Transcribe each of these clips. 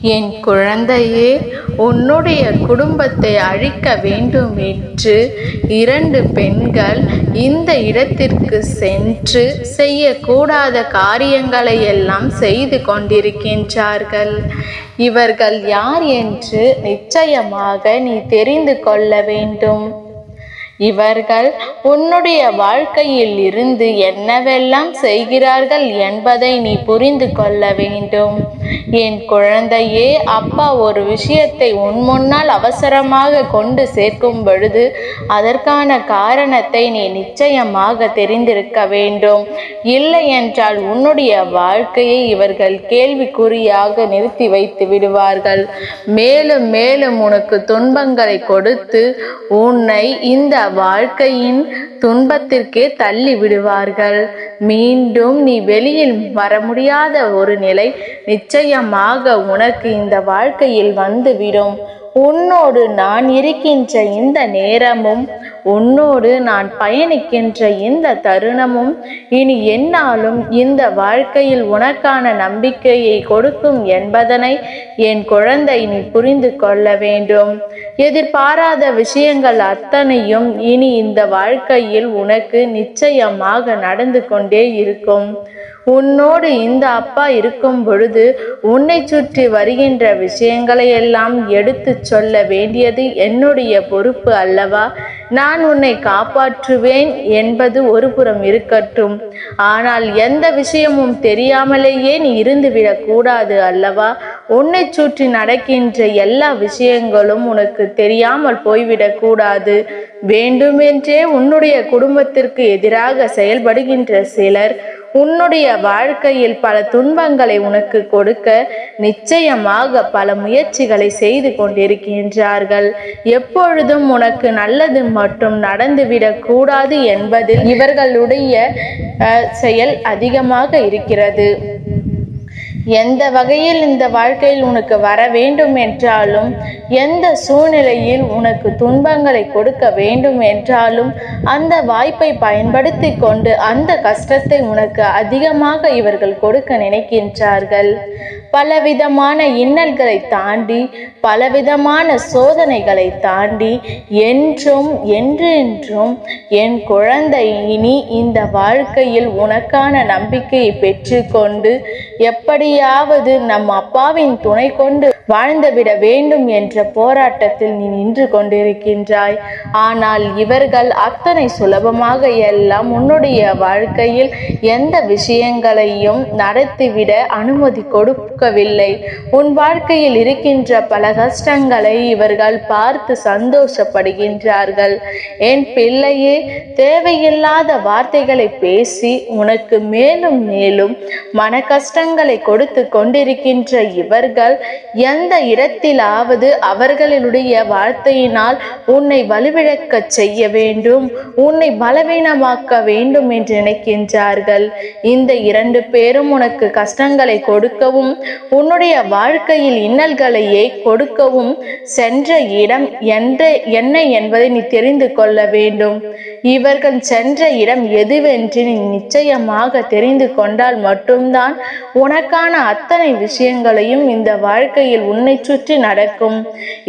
என் குழந்தையே உன்னுடைய குடும்பத்தை அழிக்க வேண்டும் என்று இரண்டு பெண்கள் இந்த இடத்திற்கு சென்று செய்யக்கூடாத காரியங்களை எல்லாம் செய்து கொண்டிருக்கின்றார்கள். இவர்கள் யார் என்று நிச்சயமாக நீ தெரிந்து கொள்ள வேண்டும். இவர்கள் உன்னுடைய வாழ்க்கையில் இருந்து என்னவெல்லாம் செய்கிறார்கள் என்பதை நீ புரிந்து கொள்ள வேண்டும். என் குழந்தையே அப்பா ஒரு விஷயத்தை உன் முன்னால் அவசரமாக கொண்டு சேர்க்கும் பொழுது அதற்கான காரணத்தை நீ நிச்சயமாக தெரிந்திருக்க வேண்டும். இல்லை என்றால் உன்னுடைய வாழ்க்கையை இவர்கள் கேள்விக்குறியாக நிறுத்தி வைத்து விடுவார்கள். மேலும் மேலும் உனக்கு துன்பங்களை கொடுத்து உன்னை இந்த வாழ்க்கையின் துன்பத்திற்கே தள்ளி விடுவார்கள். மீண்டும் நீ வெளியில் வர முடியாத ஒரு நிலை நிச்சயமாக உனக்கு இந்த வாழ்க்கையில் வந்துவிடும். உன்னோடு நான் இருக்கின்ற இந்த நேரமும் உன்னோடு நான் பயணிக்கின்ற இந்த தருணமும் இனி என்னாலும் இந்த வாழ்க்கையில் உனக்கான நம்பிக்கையை கொடுக்கும் என்பதனை என் குழந்தை நீ புரிந்து கொள்ள வேண்டும். எதிர்பாராத விஷயங்கள் அத்தனையும் இனி இந்த வாழ்க்கையில் உனக்கு நிச்சயமாக நடந்து கொண்டே இருக்கும். உன்னோடு இந்த அப்பா இருக்கும் பொழுது உன்னை சுற்றி வருகின்ற விஷயங்களை எல்லாம் எடுத்து சொல்ல வேண்டியது என்னுடைய பொறுப்பு அல்லவா? நான் உன்னை காப்பாற்றுவேன் என்பது ஒரு புறம் இருக்கட்டும். ஆனால் எந்த விஷயமும் தெரியாமலேயே நீ இருந்துவிடக்கூடாது அல்லவா? உன்னை சுற்றி நடக்கின்ற எல்லா விஷயங்களும் உனக்கு தெரியாமல் போய்விடக்கூடாது வேண்டுமென்றே உன்னுடைய குடும்பத்திற்கு எதிராக செயல்படுகின்ற சிலர் உன்னுடைய வாழ்க்கையில் பல துன்பங்களை உனக்கு கொடுக்க நிச்சயமாக பல முயற்சிகளை செய்து கொண்டிருக்கின்றார்கள். எப்பொழுதும் உனக்கு நல்லது மட்டும் நடந்துவிடக் கூடாது என்பதில் இவர்களுடைய செயல் அதிகமாக இருக்கிறது. எந்த வகையில் இந்த வாழ்க்கையில் உனக்கு வர வேண்டும் என்றாலும் எந்த சூழ்நிலையில் உனக்கு துன்பங்களை கொடுக்க வேண்டும் என்றாலும் அந்த வாய்ப்பை பயன்படுத்தி கொண்டு அந்த கஷ்டத்தை உனக்கு அதிகமாக இவர்கள் கொடுக்க நினைக்கின்றார்கள். பலவிதமான இன்னல்களை தாண்டி பலவிதமான சோதனைகளை தாண்டி என்றும் என்றென்றும் என் குழந்தை இனி இந்த வாழ்க்கையில் உனக்கான நம்பிக்கையை பெற்றுக்கொண்டு எப்படி எப்படியாவது நம் அப்பாவின் துணை கொண்டு வாழ்ந்துவிட வேண்டும் என்ற போராட்டத்தில் நீ நின்று கொண்டிருக்கின்றாய். ஆனால் இவர்கள் அத்தனை சுலபமாக எல்லாம் உன்னுடைய வாழ்க்கையில் எந்த விஷயங்களையும் நடத்திவிட அனுமதி கொடுக்கவில்லை. உன் வாழ்க்கையில் இருக்கின்ற பல கஷ்டங்களை இவர்கள் பார்த்து சந்தோஷப்படுகின்றார்கள். என் பிள்ளையே தேவையில்லாத வார்த்தைகளை பேசி உனக்கு மேலும் மேலும் மன கஷ்டங்களை கொடுத்து கொண்டிருக்கின்ற இவர்கள் எந்த இடத்திலாவது அவர்களுடைய வார்த்தையினால் உன்னை வலுவிழக்கச் செய்ய வேண்டும் உன்னை பலவீனமாக்க வேண்டும் என்று நினைக்கின்றார்கள். இந்த இரண்டு பேரும் உனக்கு கஷ்டங்களை கொடுக்கவும் உன்னுடைய வாழ்க்கையில் இன்னல்களையே கொடுக்கவும் சென்ற இடம் என்ற என்ன என்பதை நீ தெரிந்து கொள்ள வேண்டும். இவர்கள் சென்ற இடம் எதுவென்று நீ நிச்சயமாக தெரிந்து கொண்டால் மட்டும்தான் உனக்கான அத்தனை விஷயங்களையும் இந்த வாழ்க்கையில் உன்னை சுற்றி நடக்கும்.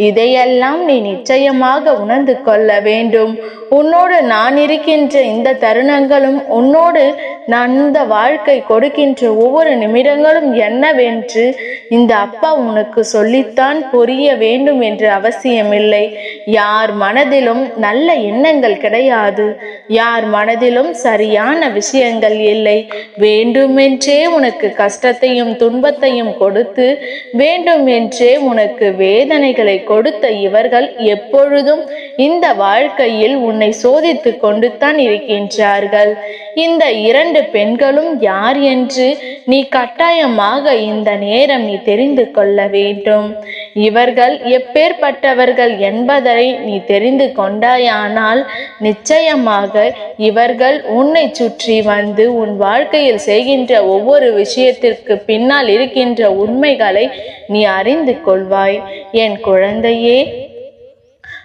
இதையெல்லாம் நீ நிச்சயமாக உணர்ந்து கொள்ள வேண்டும். உன்னோடு நான் இருக்கின்ற இந்த தருணங்களும் உன்னோடு நான் இந்த வாழ்க்கை கொடுக்கின்ற ஒவ்வொரு நிமிடங்களும் என்னவென்று இந்த அப்பா உனக்கு சொல்லித்தான் புரிய வேண்டும் என்று அவசியமில்லை. யார் மனதிலும் நல்ல எண்ணங்கள் கிடையாது யார் மனதிலும் சரியான விஷயங்கள் இல்லை. வேண்டுமென்றே உனக்கு கஷ்டத்தையும் துன்பத்தையும் கொடுத்து வேண்டுமென்றே உனக்கு வேதனைகளை கொடுத்த இவர்கள் எப்பொழுதும் இந்த வாழ்க்கையில் உன்னை சோதித்து கொண்டுத்தான் இருக்கின்றார்கள். இந்த இரண்டு பெண்களும் யார் என்று நீ கட்டாயமாக இந்த நேரம் நீ தெரிந்து கொள்ள வேண்டும். இவர்கள் எப்பேற்பட்டவர்கள் என்பதை நீ தெரிந்து கொண்டாயானால் நிச்சயமாக இவர்கள் உன்னை சுற்றி வந்து உன் வாழ்க்கையில் செய்கின்ற ஒவ்வொரு விஷயத்திற்கு பின்னால் இருக்கின்ற உண்மைகளை நீ அறிந்து கொள்வாய். என் குழந்தையே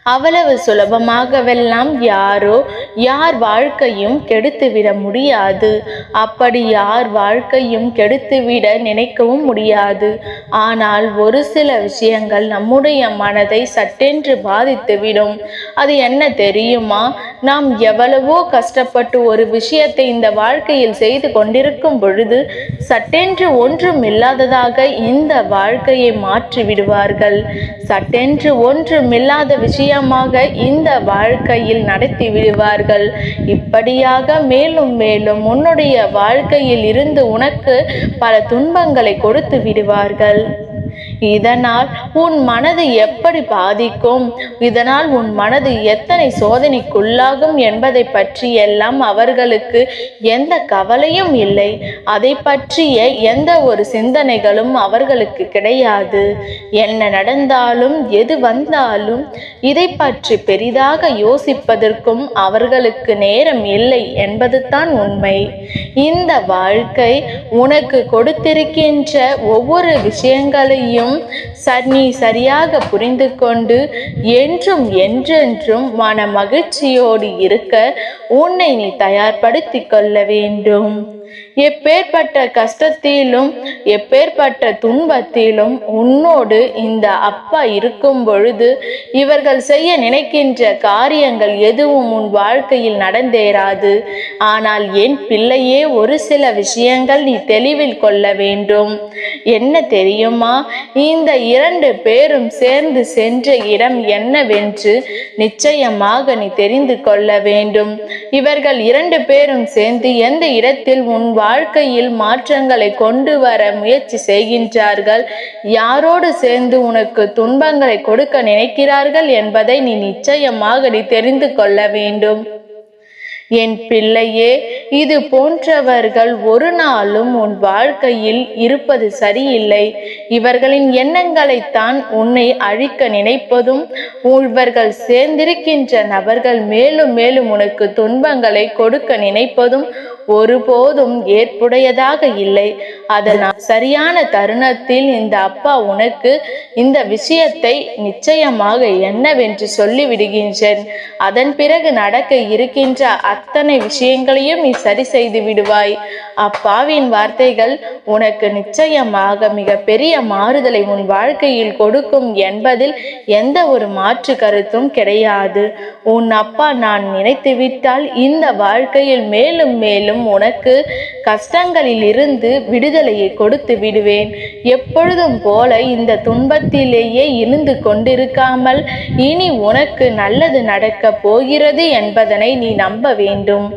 அவ்வளவு சுலபமாகவெல்லாம் யாரோ யார் வாழ்க்கையும் கெடுத்துவிட முடியாது. அப்படி யார் வாழ்க்கையும் கெடுத்துவிட நினைக்கவும் முடியாது. ஆனால் ஒரு சில விஷயங்கள் நம்முடைய மனதை சட்டென்று பாதித்துவிடும். அது என்ன தெரியுமா? நாம் எவ்வளவோ கஷ்டப்பட்டு ஒரு விஷயத்தை இந்த வாழ்க்கையில் செய்து கொண்டிருக்கும் பொழுது சட்டென்று ஒன்றும் இல்லாததாக இந்த வாழ்க்கையை மாற்றி விடுவார்கள் சட்டென்று ஒன்றும் இல்லாத விஷயமாக இந்த வாழ்க்கையில் நடத்தி விடுவார்கள் இப்படியாக மேலும் மேலும் உன்னுடைய வாழ்க்கையில் இருந்து உனக்கு பல துன்பங்களை கொடுத்து விடுவார்கள். இதனால் உன் மனது எப்படி பாதிக்கும்? இதனால் உன் மனது எத்தனை சோதனைக்குள்ளாகும் என்பதை பற்றி எல்லாம் அவர்களுக்கு எந்த கவலையும் இல்லை. அதை பற்றிய எந்த ஒரு சிந்தனைகளும் அவர்களுக்கு கிடையாது. என்ன நடந்தாலும் எது வந்தாலும் இதை பற்றி பெரிதாக யோசிப்பதற்கும் அவர்களுக்கு நேரம் இல்லை என்பதுதான் உண்மை. இந்த வாழ்க்கை உனக்கு கொடுத்திருக்கின்ற ஒவ்வொரு விஷயங்களையும் என்றும் நீ சரியாக புரிந்து கொண்டு என்றும் என்றென்றும் மன மகிழ்ச்சியோடு இருக்க உன்னை நீ தயார்படுத்திக் கொள்ள வேண்டும். எப்பேற்பட்ட கஷ்டத்திலும் எப்பேற்பட்ட துன்பத்திலும் உன்னோடு இந்த அப்பா இருக்கும் பொழுது இவர்கள் செய்ய நினைக்கின்ற காரியங்கள் எதுவும் உன் வாழ்க்கையில் நடந்தேராது ஆனால் என் பிள்ளையே ஒரு சில விஷயங்கள் நீ தெளிவில் கொள்ள வேண்டும். என்ன தெரியுமா? இந்த இரண்டு பேரும் சேர்ந்து சென்ற இடம் என்னவென்று நிச்சயமாக நீ தெரிந்து கொள்ள வேண்டும். இவர்கள் இரண்டு பேரும் சேர்ந்து எந்த இடத்தில் உன் வாழ்க்கையில் மாற்றங்களை கொண்டு வர முயற்சி செய்கின்றார்கள். யாரோடு சேர்ந்து உனக்கு துன்பங்களை கொடுக்க நினைக்கிறார்கள் என்பதை நீ நிச்சயமாக நீ தெரிந்து கொள்ள வேண்டும். என் பிள்ளையே இது போன்றவர்கள் ஒரு நாளும் உன் வாழ்க்கையில் இருப்பது சரியில்லை. இவர்களின் எண்ணங்களைத்தான் உன்னை அழிக்க நினைப்பதும் இவர்கள் சேர்ந்திருக்கின்ற நபர்கள் மேலும் மேலும் உனக்கு துன்பங்களை கொடுக்க நினைப்பதும் ஒருபோதும் ஏற்புடையதாக இல்லை. அதனால் சரியான தருணத்தில் இந்த அப்பா உனக்கு இந்த விஷயத்தை நிச்சயமாக என்னவென்று சொல்லிவிடுகின்றேன். அதன் பிறகு நடக்க இருக்கின்ற அத்தனை விஷயங்களையும் நீ சரி செய்து விடுவாய். அப்பாவின் வார்த்தைகள் உனக்கு நிச்சயமாக மிக பெரிய மாறுதலை உன் வாழ்க்கையில் கொடுக்கும் என்பதில் எந்த ஒரு மாற்று கருத்தும் கிடையாது. உன் அப்பா நான் நினைத்துவிட்டால் இந்த வாழ்க்கையில் மேலும் மேலும் உனக்கு கஷ்டங்களில் இருந்து விடுதலையை கொடுத்து விடுவேன். எப்பொழுதும் போல இந்த துன்பத்திலேயே இருந்து கொண்டிருக்காமல் இனி உனக்கு நல்லது நடக்கப் போகிறது என்பதனை நீ நம்ப வேண்டும்.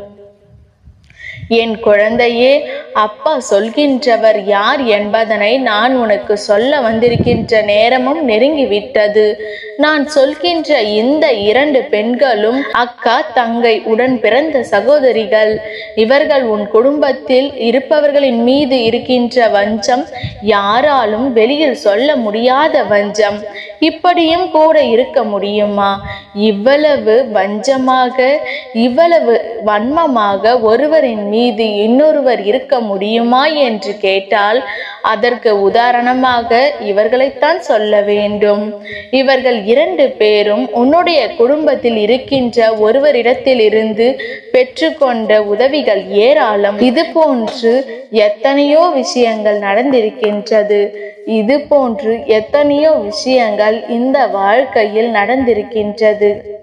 என் குழந்தையே அப்பா சொல்கின்றவர் யார் என்பதனை நான் உனக்கு சொல்ல வந்திருக்கின்ற நேரமும் நெருங்கிவிட்டது. நான் சொல்கின்ற இந்த இரண்டு பெண்களும் அக்கா தங்கை உடன் பிறந்த சகோதரிகள். இவர்கள் உன் குடும்பத்தில் இருப்பவர்களின் மீது இருக்கின்ற வஞ்சம் யாராலும் வெளியில் சொல்ல முடியாத வஞ்சம். இப்படியும் கூட இருக்க முடியுமா? இவ்வளவு வஞ்சமாக இவ்வளவு வன்மமாக ஒருவரின் மீது இன்னொருவர் இருக்க முடியுமா என்று கேட்டால் அதற்கு உதாரணமாக இவர்களைத்தான் சொல்ல வேண்டும். இவர்கள் இரண்டு பேரும் உன்னுடைய குடும்பத்தில் இருக்கின்ற ஒருவரிடத்தில் இருந்து பெற்றுக்கொண்ட உதவிகள் ஏராளம். இது போன்று எத்தனையோ விஷயங்கள் நடந்திருக்கின்றது. இது போன்று எத்தனையோ விஷயங்கள் இந்த வாழ்க்கையில் நடந்திருக்கின்றது.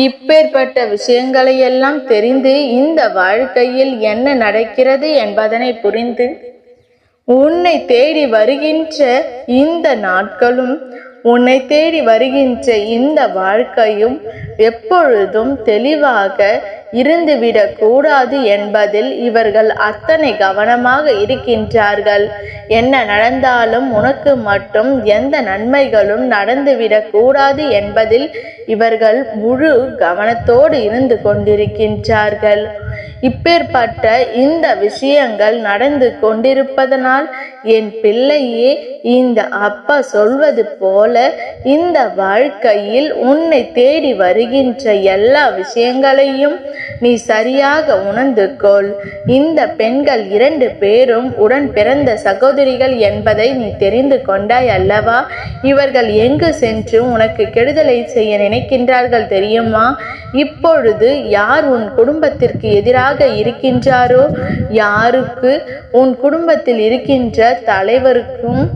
இப்பேற்பட்ட விஷயங்களையெல்லாம் தெரிந்து இந்த வாழ்க்கையில் என்ன நடக்கிறது என்பதனை புரிந்து உன்னை தேடி வருகின்ற இந்த நாட்களும் உன்னை தேடி வருகின்ற இந்த வாழ்க்கையும் எப்பொழுதும் தெளிவாக இருந்துவிடக் கூடாது என்பதில் இவர்கள் அத்தனை கவனமாக இருக்கின்றார்கள். என்ன நடந்தாலும் உனக்கு மட்டும் எந்த நன்மைகளும் நடந்துவிடக் கூடாது என்பதில் இவர்கள் முழு கவனத்தோடு இருந்து கொண்டிருக்கின்றார்கள். இப்பேற்பட்ட இந்த விஷயங்கள் நடந்து கொண்டிருப்பதனால் என் பிள்ளையே இந்த அப்பா சொல்வது போல இந்த வாழ்க்கையில் உன்னை தேடி வருகின்ற எல்லா விஷயங்களையும் நீ சரியாக உணர்ந்து கொள். இந்த பெண்கள் இரண்டு பேரும் உடன் பிறந்த சகோதரிகள் என்பதை நீ தெரிந்து கொண்டாய் அல்லவா? இவர்கள் எங்கு சென்று உனக்கு கெடுதலை செய்ய நினைக்கின்றார்கள் தெரியுமா? இப்பொழுது யார் உன் குடும்பத்திற்கு எதிராக இருக்கின்றாரோ? யாருக்கு? உன் குடும்பத்தில் இருக்கின்ற தலைவருக்கும்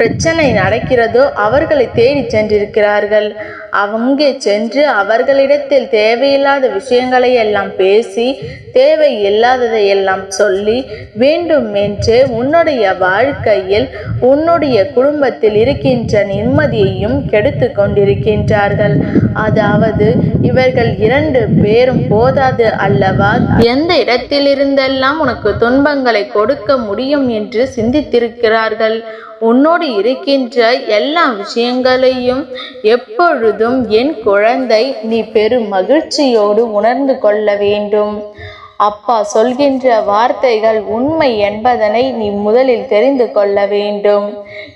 பிரச்சனை நடக்கிறதோ அவர்களை தேடி சென்றிருக்கிறார்கள். அங்கே சென்று அவர்களிடத்தில் தேவையில்லாத விஷயங்களை எல்லாம் பேசி தேவை இல்லாததை எல்லாம் சொல்லி வேண்டும் என்று உன்னுடைய வாழ்க்கையில் உன்னுடைய குடும்பத்தில் இருக்கின்ற நிம்மதியையும் கெடுத்து கொண்டிருக்கின்றார்கள். அதாவது இவர்கள் இரண்டு பேரும் போதாது அல்லவா? எந்த இடத்திலிருந்தெல்லாம் உனக்கு துன்பங்களை கொடுக்க முடியும் என்று சிந்தித்திருக்கிறார்கள்? உன்னோடு இருக்கின்ற எல்லா விஷயங்களையும் எப்பொழுதும் என் குழந்தை நீ பெரும் மகிழ்ச்சியோடு உணர்ந்து கொள்ள வேண்டும். அப்பா சொல்கின்ற வார்த்தைகள் உண்மை என்பதனை நீ முதலில் தெரிந்து கொள்ள வேண்டும்.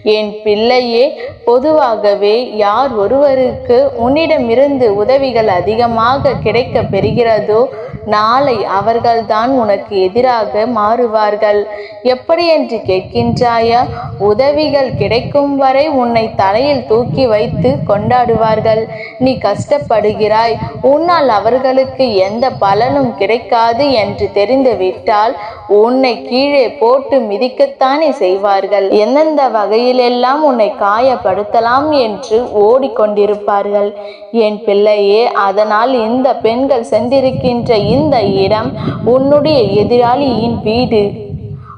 என் பிள்ளையே பொதுவாகவே யார் ஒருவருக்கு உன்னிடமிருந்து உதவிகள் அதிகமாக கிடைக்க பெறுகிறதோ நாளை அவர்கள்தான் உனக்கு எதிராக மாறுவார்கள். எப்படி என்று கேட்கின்றாயா? உதவிகள் கிடைக்கும் வரை உன்னை தலையில் தூக்கி வைத்து கொண்டாடுவார்கள். நீ கஷ்டப்படுகிறாய். உன்னால் அவர்களுக்கு எந்த பலனும் கிடைக்காது என்று தெரிந்துவிட்டால் உன்னை கீழே போட்டு மிதிக்கத்தானே செய்வார்கள். எந்தெந்த வகையிலெல்லாம் உன்னை காயப்படுத்தலாம் என்று ஓடிக்கொண்டிருப்பார்கள். என் பிள்ளையே அதனால் இந்த பெண்கள் சென்றிருக்கின்ற இந்த இடம் உன்னுடைய எதிராளியின் வீடு.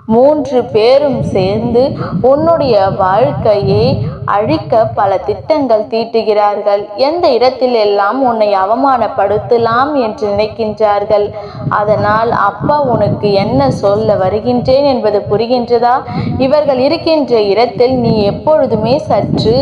மூன்று பேரும் சேர்ந்து உன்னுடைய வாழ்க்கையை அழிக்க பல திட்டங்கள் தீட்டுகிறார்கள். எந்த இடத்தில் எல்லாம் உன்னை அவமானப்படுத்தலாம் என்று நினைக்கின்றார்கள்? அதனால் அப்பா உனக்கு என்ன சொல்ல வருகின்றேன் என்பது புரிகின்றதா? இவர்கள் இருக்கின்ற இடத்தில் நீ எப்பொழுதுமே சற்று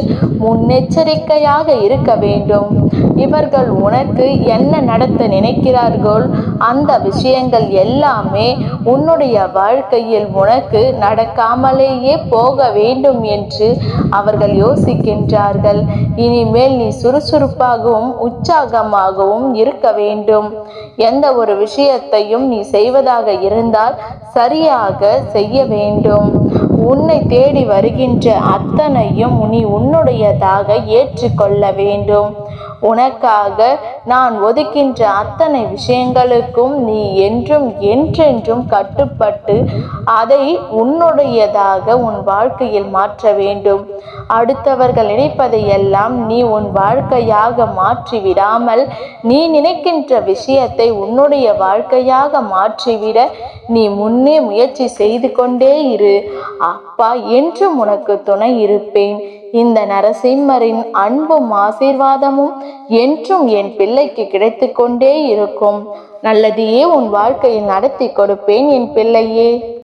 முன்னெச்சரிக்கையாக இருக்க வேண்டும். இவர்கள் உனக்கு என்ன நடத்த நினைக்கிறார்கள்? அந்த விஷயங்கள் எல்லாமே உன்னுடைய வாழ்க்கையில் உனக்கு நடக்காமலேயே போக வேண்டும் என்று அவர்கள் யோசிக்கின்றார்கள். இனிமேல் நீ சுறுசுறுப்பாகவும் உற்சாகமாகவும் இருக்க வேண்டும். எந்த ஒரு விஷயத்தையும் நீ செய்வதாக இருந்தால் சரியாக செய்ய வேண்டும். உன்னை தேடி வருகின்ற அத்தனையும் நீ உன்னுடையதாக ஏற்றுக்கொள்ள வேண்டும். உனக்காக நான் ஒதுக்கின்ற அத்தனை விஷயங்களுக்கும் நீ என்றும் என்றென்றும் கட்டுப்பட்டு அதை உன்னுடையதாக உன் வாழ்க்கையில் மாற்ற வேண்டும். அடுத்தவர்கள் நினைப்பதையெல்லாம் நீ உன் வாழ்க்கையாக மாற்றி விடாமல் நீ நினைக்கின்ற விஷயத்தை உன்னுடைய வாழ்க்கையாக மாற்றிவிட நீ முன்னே முயற்சி செய்து கொண்டே இரு. அப்பா என்றும் உனக்கு துணை இருப்பேன். இந்த நரசிம்மரின் அன்பும் ஆசீர்வாதமும் என்றும் என் பிள்ளைக்கு கிடைத்து கொண்டே இருக்கும். நல்லதையே உன் வாழ்க்கையில் நடத்தி கொடுப்பேன் என் பிள்ளையே.